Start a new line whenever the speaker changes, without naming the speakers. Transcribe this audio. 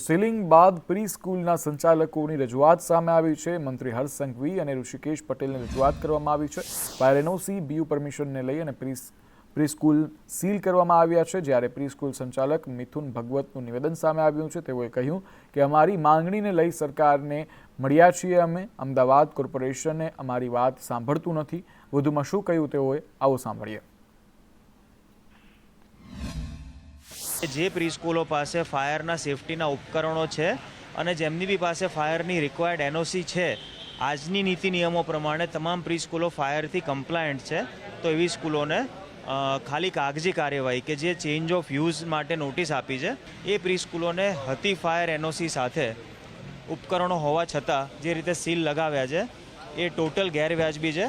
Ceiling બાદ pre સ્કૂલના સંચાલકોની રજૂઆત સામે આવી છે. મંત્રી હર્ષ સંઘવી અને ઋષિકેશ પટેલને રજૂઆત કરવામાં આવી છે. ફાયર એનઓસી બીયુ પરમિશનને લઈ અને પ્રી પ્રી સ્કૂલ સીલ કરવામાં આવ્યા છે. જ્યારે પ્રી સ્કૂલ સંચાલક મિથુન ભગવતનું નિવેદન સામે આવ્યું છે. તેઓએ કહ્યું કે, અમારી માંગણીને લઈ સરકારને મળ્યા છીએ અમે. અમદાવાદ કોર્પોરેશને અમારી વાત સાંભળતું નથી. વધુમાં શું કહ્યું તેઓએ? આવો સાંભળીએ.
જે પ્રીસ્કૂલો પાસે ફાયરના સેફટીના ઉપકરણો છે અને જેમની બી પાસે ફાયરની રિક્વાયર્ડ એનઓસી છે, આજની નીતિ નિયમો પ્રમાણે તમામ પ્રીસ્કૂલો ફાયરથી કમ્પ્લાયન્ટ છે. તો એવી સ્કૂલોને ખાલી કાગજી કાર્યવાહી કે જે ચેન્જ ઓફ યુઝ માટે નોટિસ આપી છે, એ પ્રીસ્કૂલોને હતી ફાયર એનઓસી સાથે ઉપકરણો હોવા છતાં જે રીતે સીલ લગાવ્યા છે, એ ટોટલ ગેરવ્યાજબી છે.